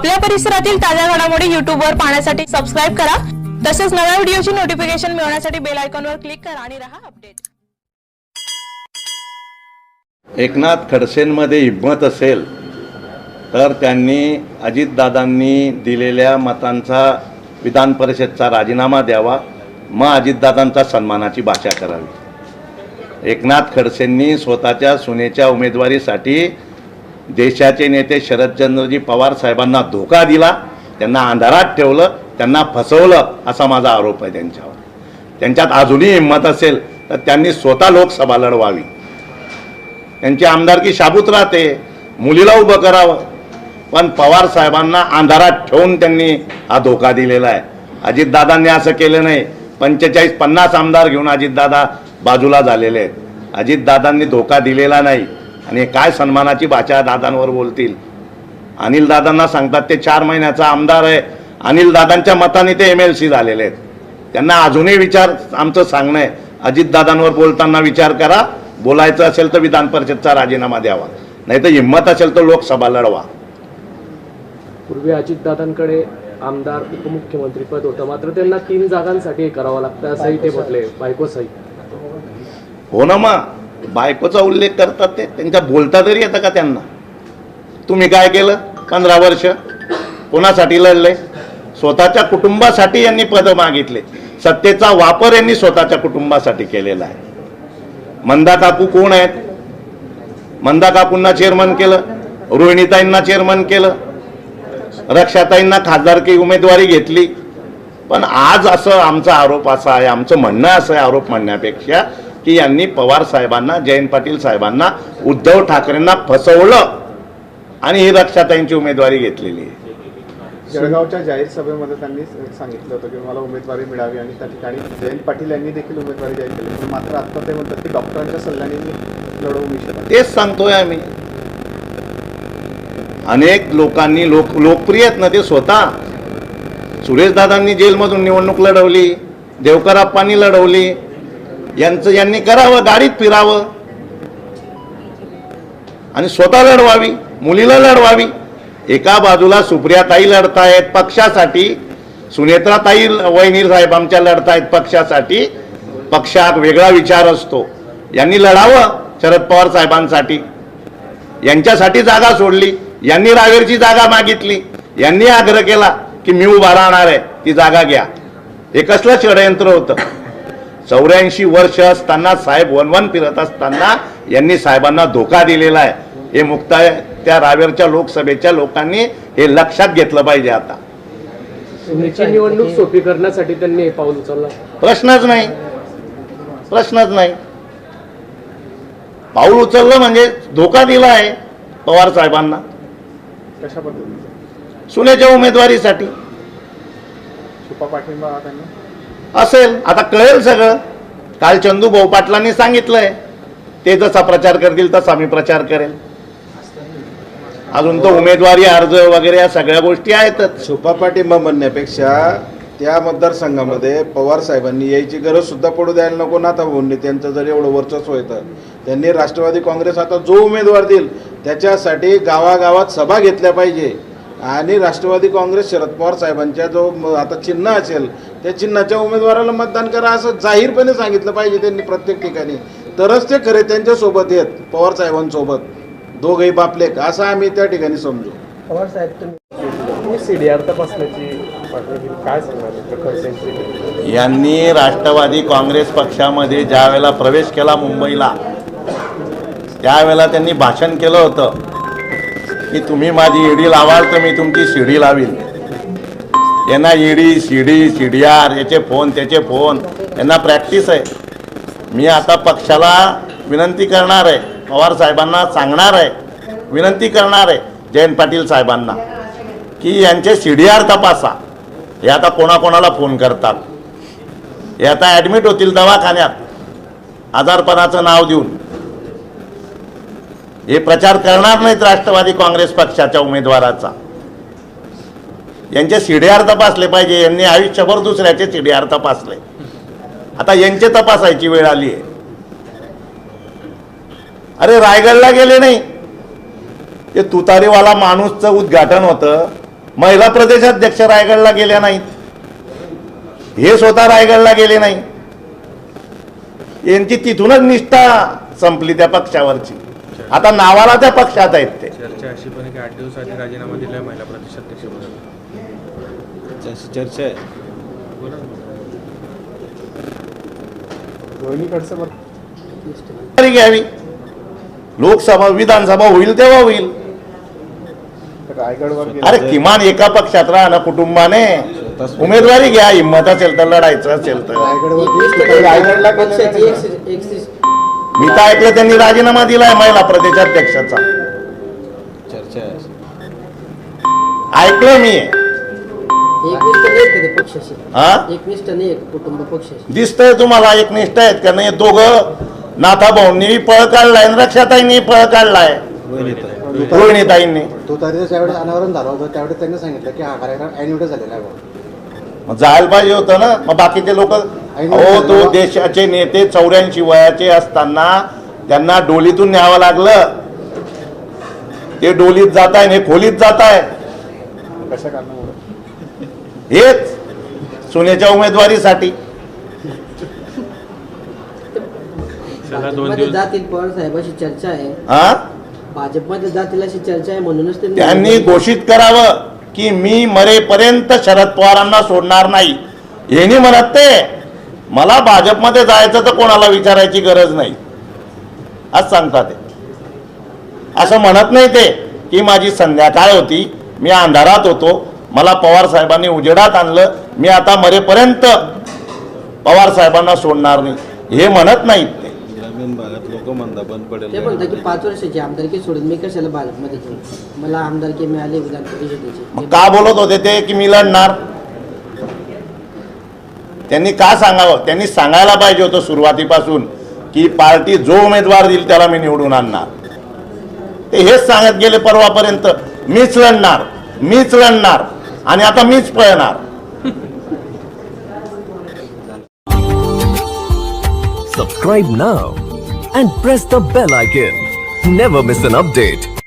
आपल्या परिसरातील ताज्या घडामोडी युट्यूबवर पाहण्यासाठी सबस्क्राईब करा. तसेच नव्या व्हिडिओची नोटिफिकेशन मिळवण्यासाठी बेल आयकॉनवर क्लिक करा आणि राहा अपडेट एकनाथ खडसेंमध्ये हिंमत असेल तर त्यांनी अजितदादांनी दिलेल्या मतांचा विधान परिषदचा राजीनामा द्यावा. मग अजितदादांचा सन्मानाची भाषा करावी. एकनाथ खडसेंनी स्वतःच्या सुनेच्या उमेदवारीसाठी देशाचे नेते शरदचंद्रजी पवार साहेबांना धोका दिला त्यांना अंधारात ठेवलं त्यांना फसवलं असा माझा आरोप आहे त्यांच्यावर. त्यांच्यात अजूनही हिंमत असेल तर त्यांनी स्वतः लोकसभा लढवावी. त्यांची आमदारकी शाबूत राहते मुलीला उभं करावं. पण पवार साहेबांना अंधारात ठेवून त्यांनी हा धोका दिलेला आहे. अजितदादांनी असं केलं नाही. पंचेचाळीस पन्नास आमदार घेऊन अजितदादा बाजूला झालेले आहेत. अजितदादांनी धोका दिलेला नाही. आणि काय सन्मानाची भाषा दादांवर बोलतील? अनिल दादांना सांगतात ते चार महिन्याचा आमदार आहे. अनिल दादांच्या मताने ते एम एल सी झालेले आहेत. त्यांना अजूनही विचार आमचं सांगणं आहे. अजितदादांवर बोलताना विचार करा. बोलायचं असेल तर विधान परिषदचा राजीनामा द्यावा. नाही तर हिंमत असेल तर लोकसभा लढवा. पूर्वी अजितदादांकडे आमदार उपमुख्यमंत्री पद होतं. मात्र त्यांना तीन जागांसाठी करावं लागतं असंही ते म्हटले. बायको सहित. हो ना मग. बायकोचा उल्लेख करतात ते. त्यांच्या बोलता तरी येतं का त्यांना? तुम्ही काय केलं? पंधरा वर्ष? कोणासाठी लढले? स्वतःच्या कुटुंबासाठी यांनी पदं मागितले. सत्तेचा वापर यांनी स्वतःच्या कुटुंबासाठी केलेला आहे. मंदा काकू कोण आहेत? मंदा काकूंना चेअरमन केलं. रोहिणीताईंना चेअरमन केलं. रक्षाताईंना खासदारकी उमेदवारी घेतली. पण आज असं आमचा आरोप असा आहे आमचं म्हणणं असं आहे आरोप म्हणण्यापेक्षा की यांनी पवार साहेबांना जयंत पाटील साहेबांना उद्धव ठाकरेंना फसवलं. आणि ही रक्षाताईंची उमेदवारी घेतलेली आहे. जळगावच्या जाहीर सभेमध्ये त्यांनी सांगितलं होतं की मला उमेदवारी मिळावी आणि त्या ठिकाणी जयंत पाटील यांनी देखील उमेदवारी जाहीर केली. पण मात्र आता ते म्हणतात की डॉक्टरांच्या सल्ल्याने मी लढवू इच्छित तेच सांगतोय आम्ही. अनेक लोकांनी लोक लोकप्रिय आहेत ना ते स्वतः. सुरेशदादांनी जेलमधून निवडणूक लढवली देवकराप्पांनी लढवली यांचं यांनी करावं गाडीत फिरावं. आणि स्वतः लढवावी मुलीला लढवावी. एका बाजूला सुप्रियाताई लढतायत पक्षासाठी सुनेत्राताई वहिनी साहेब आमच्या लढतायत पक्षासाठी. पक्षात वेगळा विचार असतो. यांनी लढावं शरद पवार साहेबांसाठी. यांच्यासाठी जागा सोडली. यांनी रावेरची जागा मागितली. यांनी आग्रह केला की मी उभा राहणार आहे ती जागा घ्या. हे कसलं षडयंत्र होतं? चौऱ्याऐंशी वर्ष असताना साहेब वनवन फिरत असताना यांनी साहेबांना धोका दिलेला आहे. हे मुक्ताय त्या रावेरच्या लोकसभेच्या लोकांनी हे लक्षात घेतलं पाहिजे आता. निवडणूक सोपी करण्यासाठी त्यांनी हे पाऊल उचललं. प्रश्नच नाही. प्रश्नच नाही. पाऊल उचललं म्हणजे धोका दिला आहे पवार साहेबांना. कशा पद्धतीने? सुनेच्या उमेदवारीसाठी. छुपा पाठिंबा त्यांनी? असेल. आता कळेल सगळं. काल चंदू भाऊ पाटलांनी सांगितलंय. ते जसा प्रचार करतील तसा मी प्रचार करेल. अजून तो उमेदवारी अर्ज वगैरे या सगळ्या गोष्टी आहेतच. सुपा पाठिंबा म्हणण्यापेक्षा त्या मतदारसंघामध्ये पवार साहेबांनी यायची गरज सुद्धा पडू द्यायला नको नाथा भाऊंनी त्यांचं जर एवढं वर्चस्व येतं त्यांनी राष्ट्रवादी काँग्रेस आता जो उमेदवार देईल त्याच्यासाठी गावागावात सभा घेतल्या पाहिजे. आणि राष्ट्रवादी काँग्रेस शरद पवार साहेबांच्या जो आता चिन्ह असेल त्या चिन्हाच्या उमेदवाराला मतदान करा असं जाहीरपणे सांगितलं पाहिजे त्यांनी प्रत्येक ठिकाणी. तरच ते खरे त्यांच्यासोबत येत पवार साहेबांसोबत. दोघही बापलेक असं आम्ही त्या ठिकाणी समजू. सांगणार खडसेंची यांनी राष्ट्रवादी काँग्रेस पक्षामध्ये ज्या वेळेला प्रवेश केला मुंबईला त्यावेळेला त्यांनी भाषण केलं होतं की तुम्ही माझी ईडी लावाल तर मी तुमची शिडी लावील यांना ईडी शिडी सी आर याचे फोन त्याचे फोन यांना प्रॅक्टिस आहे. मी आता पक्षाला विनंती करणार आहे. पवार साहेबांना सांगणार आहे. विनंती करणार आहे जयंत पाटील साहेबांना की यांचे सी डी आर तपासा. हे आता कोणाकोणाला फोन करतात? हे आता ॲडमिट होतील दवाखान्यात. आजारपणाचं नाव देऊन. हे प्रचार करणार नाहीत राष्ट्रवादी काँग्रेस पक्षाच्या उमेदवाराचा. यांचे सीडीआर तपासले पाहिजे यांनी आयुष्यभर दुसऱ्याचे सीडीआर तपासले. आता यांचे तपासायची वेळ आली आहे. अरे रायगडला गेले नाही. ते तुतारीवाला माणूसचं उद्घाटन होतं. महिला प्रदेशाध्यक्ष रायगडला गेल्या नाहीत. हे स्वतः रायगडला गेले नाही. यांची तिथूनच निष्ठा संपली त्या पक्षावरची. आता नावाला त्या पक्षात आहेत ते. चर्चा अशी पण आठ दिवस आधी राजीनामा दिला महिला प्रदेशाध्यक्ष चर्चा आहे. बरं तरी घ्यावी. लोकसभा विधानसभा होईल तेव्हा होईल. रायगडवर अरे किमान एका पक्षात राहा ना कुटुंबाने. उमेदवारी घ्या हिंमत असेल तर लढायचं असेल तर. मी तर ऐकलं त्यांनी राजीनामा दिलाय महिला प्रदेशाध्यक्षाचा. चर्चा आहे. ऐकलं मी. हा? एकनिष्ठ दिसतंय तुम्हाला एक निष्ठ आहेत का नाही? दोघं नाथा भाऊंनी पळ काढलाय आणि रक्षाताईंनी पळ काढलाय. रोहिणीताईंनी. तो तरी ज्यावेळेस अनावरण झालं होतं त्यावेळेस त्यांनी सांगितलं की हा कार्यक्रम ॲन्युटी झालेला आहे बुवा. मग जायला पाहिजे होतं ना? मग बाकीचे लोक हो तो देशाचे नेते चौऱ्याऐंशी वयाचे असताना त्यांना डोलीतून न्यावं लागलं. ते डोलीत जात आहे हे खोलीत जात आहे कशा कारणामुळे? हेच सोन्याच्या उमेदवारीसाठी. चला दोन भाजपमध्ये दिवस. जातील पवार साहेबाशी चर्चा आहे. हा भाजपमध्ये जातील अशी चर्चा आहे म्हणूनच ते त्यांनी घोषित करावं की मी मरेपर्यंत शरद पवारांना सोडणार नाही. यांनी म्हणत ते मला भाजपमध्ये जायचं तर कोणाला विचारायची गरज नाही. आज सांगतात ते. असं म्हणत नाही ते की माझी संध्याकाळ होती? मी अंधारात होतो. मला पवार साहेबांनी उजेडात आणलं मी आता मरेपर्यंत पवार साहेबांना सोडणार नाही. हे म्हणत नाहीत ते. ग्रामीण भागात लोक म्हणता बंद पडेल. ते म्हणतात की पाच वर्षाची आमदारकी सोडून मी कशाला भाजपमध्ये जाऊ? मला आमदारकी मिळाली विधान परिषदेची मग का बोलत होते ते की मी लढणार? त्यांनी का सांगावं? त्यांनी सांगायला पाहिजे होतं सुरुवातीपासून की पार्टी जो उमेदवार देईल त्याला मी निवडून आणणार. ते हेच सांगत गेले परवापर्यंत. मीच लढणार. मीच लढणार. आणि आता मीच पळणार Subscribe now and press the bell icon. Never miss an update.